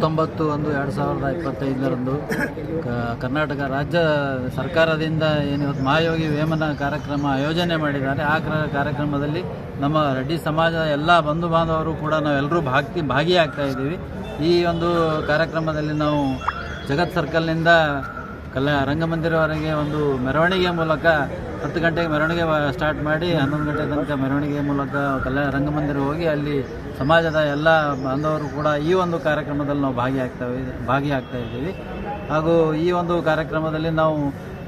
ಹತ್ತೊಂಬತ್ತು ಒಂದು ಎರಡು ಸಾವಿರದ ಇಪ್ಪತ್ತೈದರಂದು ಕರ್ನಾಟಕ ರಾಜ್ಯ ಸರ್ಕಾರದಿಂದ ಏನು ಮಹಾಯೋಗಿ ವೇಮನ ಕಾರ್ಯಕ್ರಮ ಆಯೋಜನೆ ಮಾಡಿದ್ದಾರೆ. ಆ ಕ್ರ- ಕಾರ್ಯಕ್ರಮದಲ್ಲಿ ನಮ್ಮ ರೆಡ್ಡಿ ಸಮಾಜದ ಎಲ್ಲ ಬಂಧು ಬಾಂಧವರು ಕೂಡ ನಾವೆಲ್ಲರೂ ಭಾಗಿ ಭಾಗಿಯಾಗ್ತಾ ಇದ್ದೀವಿ. ಈ ಒಂದು ಕಾರ್ಯಕ್ರಮದಲ್ಲಿ ನಾವು ಜಗತ್ ಸರ್ಕಲ್ನಿಂದ ಕಲ ರಂಗಮಂದಿರವರೆಗೆ ಒಂದು ಮೆರವಣಿಗೆ ಮೂಲಕ ಹತ್ತು ಗಂಟೆಗೆ ಮೆರವಣಿಗೆ ಸ್ಟಾರ್ಟ್ ಮಾಡಿ ಹನ್ನೊಂದು ಗಂಟೆ ತನಕ ಮೆರವಣಿಗೆ ಮೂಲಕ ಕಲ್ಯಾಣ ರಂಗಮಂದಿರ ಹೋಗಿ ಅಲ್ಲಿ ಸಮಾಜದ ಎಲ್ಲ ಬಾಂಧವರು ಕೂಡ ಈ ಒಂದು ಕಾರ್ಯಕ್ರಮದಲ್ಲಿ ನಾವು ಭಾಗಿಯಾಗ್ತಾ ಭಾಗಿಯಾಗ್ತಾ ಇದ್ದೀವಿ. ಹಾಗೂ ಈ ಒಂದು ಕಾರ್ಯಕ್ರಮದಲ್ಲಿ ನಾವು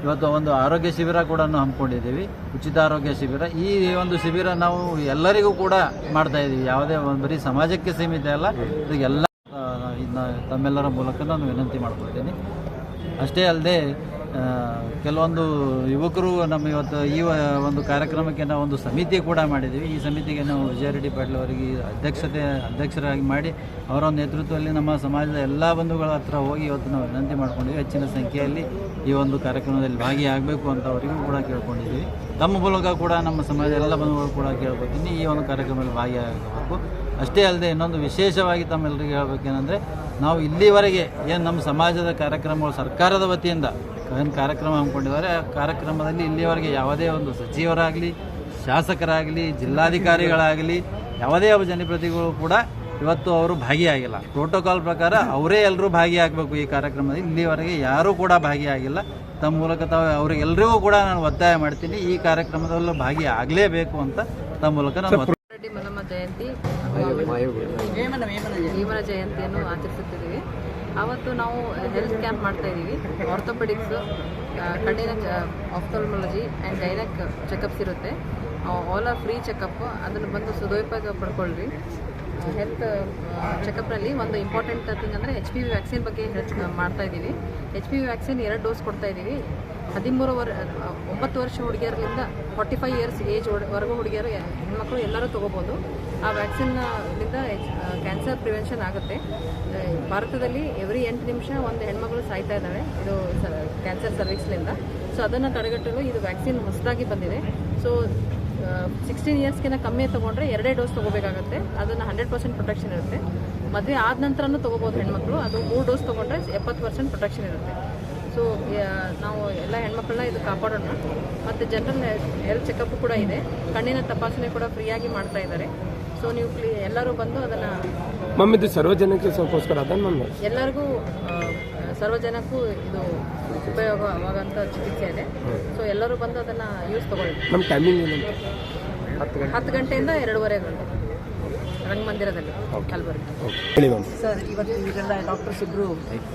ಇವತ್ತು ಒಂದು ಆರೋಗ್ಯ ಶಿಬಿರ ಕೂಡ ಹಮ್ಮಿಕೊಂಡಿದ್ದೀವಿ, ಉಚಿತ ಆರೋಗ್ಯ ಶಿಬಿರ. ಈ ಒಂದು ಶಿಬಿರ ನಾವು ಎಲ್ಲರಿಗೂ ಕೂಡ ಮಾಡ್ತಾ ಇದ್ದೀವಿ. ಯಾವುದೇ ಒಂದು ಬರೀ ಸಮಾಜಕ್ಕೆ ಸೀಮಿತ ಅಲ್ಲ ಎಲ್ಲ ಇದನ್ನ ತಮ್ಮೆಲ್ಲರ ಮೂಲಕ ನಾನು ವಿನಂತಿ ಮಾಡ್ಕೊಳ್ತೀನಿ. ಅಷ್ಟೇ ಅಲ್ಲದೆ ಕೆಲವೊಂದು ಯುವಕರು ನಮ್ಮ ಇವತ್ತು ಈ ಒಂದು ಕಾರ್ಯಕ್ರಮಕ್ಕೆ ನಾವು ಒಂದು ಸಮಿತಿ ಕೂಡ ಮಾಡಿದ್ದೀವಿ. ಈ ಸಮಿತಿಗೆ ನಾವು ವಿಜಯ ರೆಡ್ಡಿ ಪಾಟೀಲ್ ಅವರಿಗೆ ಅಧ್ಯಕ್ಷತೆ, ಅಧ್ಯಕ್ಷರಾಗಿ ಮಾಡಿ ಅವರ ನೇತೃತ್ವದಲ್ಲಿ ನಮ್ಮ ಸಮಾಜದ ಎಲ್ಲ ಬಂಧುಗಳ ಹತ್ರ ಹೋಗಿ ಇವತ್ತು ನಾವು ವಿನಂತಿ ಮಾಡ್ಕೊಂಡಿದ್ವಿ ಹೆಚ್ಚಿನ ಸಂಖ್ಯೆಯಲ್ಲಿ ಈ ಒಂದು ಕಾರ್ಯಕ್ರಮದಲ್ಲಿ ಭಾಗಿಯಾಗಬೇಕು ಅಂತ ಅವರಿಗೂ ಕೂಡ ಕೇಳ್ಕೊಂಡಿದ್ದೀವಿ. ತಮ್ಮ ಮೂಲಕ ಕೂಡ ನಮ್ಮ ಸಮಾಜದ ಎಲ್ಲ ಬಂಧುಗಳು ಕೂಡ ಕೇಳ್ಕೊತೀನಿ ಈ ಒಂದು ಕಾರ್ಯಕ್ರಮದಲ್ಲಿ ಭಾಗಿಯಾಗಬೇಕು. ಅಷ್ಟೇ ಅಲ್ಲದೆ ಇನ್ನೊಂದು ವಿಶೇಷವಾಗಿ ತಮ್ಮೆಲ್ಲರಿಗೆ ಹೇಳಬೇಕೇನೆಂದರೆ ನಾವು ಇಲ್ಲಿವರೆಗೆ ಏನು ನಮ್ಮ ಸಮಾಜದ ಕಾರ್ಯಕ್ರಮಗಳು ಸರ್ಕಾರದ ವತಿಯಿಂದ ಏನು ಕಾರ್ಯಕ್ರಮ ಹಮ್ಮಿಕೊಂಡಿದ್ದಾರೆ ಆ ಕಾರ್ಯಕ್ರಮದಲ್ಲಿ ಇಲ್ಲಿಯವರೆಗೆ ಯಾವುದೇ ಒಂದು ಸಚಿವರಾಗಲಿ, ಶಾಸಕರಾಗಲಿ, ಜಿಲ್ಲಾಧಿಕಾರಿಗಳಾಗಲಿ, ಯಾವುದೇ ಒಬ್ಬ ಜನಪ್ರತಿನಿಧಿಗಳು ಕೂಡ ಇವತ್ತು ಅವರು ಭಾಗಿಯಾಗಿಲ್ಲ. ಪ್ರೋಟೋಕಾಲ್ ಪ್ರಕಾರ ಅವರೇ ಎಲ್ಲರೂ ಭಾಗಿಯಾಗಬೇಕು ಈ ಕಾರ್ಯಕ್ರಮದಲ್ಲಿ. ಇಲ್ಲಿವರೆಗೆ ಯಾರೂ ಕೂಡ ಭಾಗಿಯಾಗಿಲ್ಲ. ತಮ್ಮ ಮೂಲಕ ತಾವು ಅವರಿಗೆಲ್ಲರಿಗೂ ಕೂಡ ನಾನು ಒತ್ತಾಯ ಮಾಡ್ತೀನಿ, ಈ ಕಾರ್ಯಕ್ರಮದಲ್ಲೂ ಭಾಗಿಯಾಗಲೇಬೇಕು ಅಂತ ತಮ್ಮ ಮೂಲಕ ನಾನು ಭೀಮನ ಜಯಂತಿಯನ್ನು ಆಚರಿಸುತ್ತಿದ್ದೀವಿ. ಆವತ್ತು ನಾವು ಹೆಲ್ತ್ ಕ್ಯಾಂಪ್ ಮಾಡ್ತಾ ಇದ್ದೀವಿ. ಆರ್ಥೋಪೆಡಿಕ್ಸ್ ಕಣ್ಣಿನ ಆಫ್ಥಾಲ್ಮಾಲಜಿ ಆ್ಯಂಡ್ ಗೈನಕ್ ಚೆಕಪ್ಸ್ ಇರುತ್ತೆ. ಆಲ್ ಆರ್ ಫ್ರೀ ಚೆಕಪ್ ಅದನ್ನು ಬಂದು ಸದುಪಯೋಗ ಪಡ್ಕೊಳ್ರಿ. ಹೆಲ್ತ್ ಚೆಕಪ್ನಲ್ಲಿ ಒಂದು ಇಂಪಾರ್ಟೆಂಟ್ ಥಿಂಗ್ ಅಂದರೆ ಎಚ್ ಪಿ ವಿ ವ್ಯಾಕ್ಸಿನ್ ಬಗ್ಗೆ ಹೆಚ್ಚು ಮಾಡ್ತಾ ಇದ್ದೀವಿ. ಎಚ್ ಪಿ ವಿ ವ್ಯಾಕ್ಸಿನ್ ಎರಡು ಡೋಸ್ ಕೊಡ್ತಾ ಇದ್ದೀವಿ. ಹದಿಮೂರು ವರ್ ಒಂಬತ್ತು ವರ್ಷ ಹುಡುಗಿಯರಿಂದ ಫಾರ್ಟಿ ಫೈವ್ ಇಯರ್ಸ್ ಏಜ್ ವರೆಗೂ ಹುಡುಗಿಯರು ಹೆಣ್ಮಕ್ಳು ಎಲ್ಲರೂ ತೊಗೋಬೋದು. ಆ ವ್ಯಾಕ್ಸಿನ್ನಿಂದ ಕ್ಯಾನ್ಸರ್ ಪ್ರಿವೆನ್ಷನ್ ಆಗುತ್ತೆ. ಭಾರತದಲ್ಲಿ ಎವ್ರಿ ಎಂಟು ನಿಮಿಷ ಒಂದು ಹೆಣ್ಮಗಳು ಸಾಯ್ತಾ ಇದ್ದಾವೆ. ಇದು ಕ್ಯಾನ್ಸರ್ ಸರ್ವಿಕ್ಸ್ನಿಂದ ಸೊ ಅದನ್ನು ತಡೆಗಟ್ಟಲು ಇದು ವ್ಯಾಕ್ಸಿನ್ ಹೊಸದಾಗಿ ಬಂದಿದೆ. ಸೊ ಸಿಕ್ಸ್ಟೀನ್ ಇಯರ್ಸ್ಗಿಂತ ಕಮ್ಮಿ ತೊಗೊಂಡ್ರೆ ಎರಡೇ ಡೋಸ್ ತೊಗೋಬೇಕಾಗುತ್ತೆ. ಅದನ್ನು ಹಂಡ್ರೆಡ್ ಪರ್ಸೆಂಟ್ ಪ್ರೊಟೆಕ್ಷನ್ ಇರುತ್ತೆ. ಮದುವೆ ಆದ ನಂತರನೂ ತೊಗೋಬೋದು ಹೆಣ್ಮಕ್ಳು. ಅದು ಮೂರು ಡೋಸ್ ತೊಗೊಂಡ್ರೆ ಎಪ್ಪತ್ತು ಪರ್ಸೆಂಟ್ ಪ್ರೊಟೆಕ್ಷನ್ ಇರುತ್ತೆ. ಸೊ ನಾವು ಎಲ್ಲ ಹೆಣ್ಮಕ್ಳನ್ನ ಇದು ಕಾಪಾಡೋಣ. ಮತ್ತು ಜನರಲ್ ಹೆಲ್ತ್ ಚೆಕಪ್ ಕೂಡ ಇದೆ. ಕಣ್ಣಿನ ತಪಾಸಣೆ ಕೂಡ ಫ್ರೀಯಾಗಿ ಮಾಡ್ತಾ ಇದ್ದಾರೆ. ಸೊ ನೀವು ಪ್ಲೀ ಎಲ್ಲರೂ ಬಂದು ಅದನ್ನು ಮಮ್ಮಿ ಇದು ಸರ್ವಜನಕ್ಕೆ ಸ್ವಲ್ಪೋಸ್ಕರ ಅದನ್ನು ಎಲ್ಲರಿಗೂ ಸರ್ವಜನಕ್ಕೂ ಇದು ಉಪಯೋಗವಾಗುವಂಥ ಚಿಕಿತ್ಸೆ ಇದೆ. ಸೊ ಎಲ್ಲರೂ ಬಂದು ಅದನ್ನು ಯೂಸ್ ತಗೊಳ್ಳಿ. ನಮ್ಮ ಟೈಮಿಂಗ್ ಏನಂತ ಹತ್ತು ಗಂಟೆಯಿಂದ ಎರಡೂವರೆ ಗಂಟೆ. ರಂಗಮಂದಿರದಲ್ಲಿ ಕಲಬುರಗಿ. ಹೇಳಿ ಮ್ಯಾಮ್ ಸರ್ ಇವತ್ತು ಇದೆಲ್ಲ ಡಾಕ್ಟರ್ಸ್ ಇಬ್ಬರು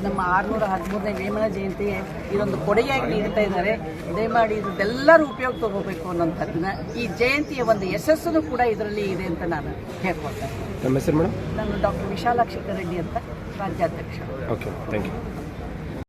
ನಮ್ಮ ಆರುನೂರ ಹದಿಮೂರನೇ ವೇಮನ ಜಯಂತಿಗೆ ಇದೊಂದು ಕೊಡುಗೆಯಾಗಿ ನೀಡ್ತಾ ಇದ್ದಾರೆ. ದಯಮಾಡಿ ಇದೆಲ್ಲರೂ ಉಪಯೋಗ ತಗೋಬೇಕು ಅನ್ನೋಂಥದ್ದನ್ನ ಈ ಜಯಂತಿಯ ಒಂದು ಯಶಸ್ಸನ್ನು ಕೂಡ ಇದರಲ್ಲಿ ಇದೆ ಅಂತ ನಾನು ಹೇಳ್ಕೊಳ್ತೇನೆ. ನಮ್ಮ ಹೆಸರು ಮೇಡಮ್ ನಾನು ಡಾಕ್ಟರ್ ವಿಶಾಲಾಕ್ಷಿ ರೆಡ್ಡಿ ಅಂತ ರಾಜ್ಯಾಧ್ಯಕ್ಷ. Okay thank you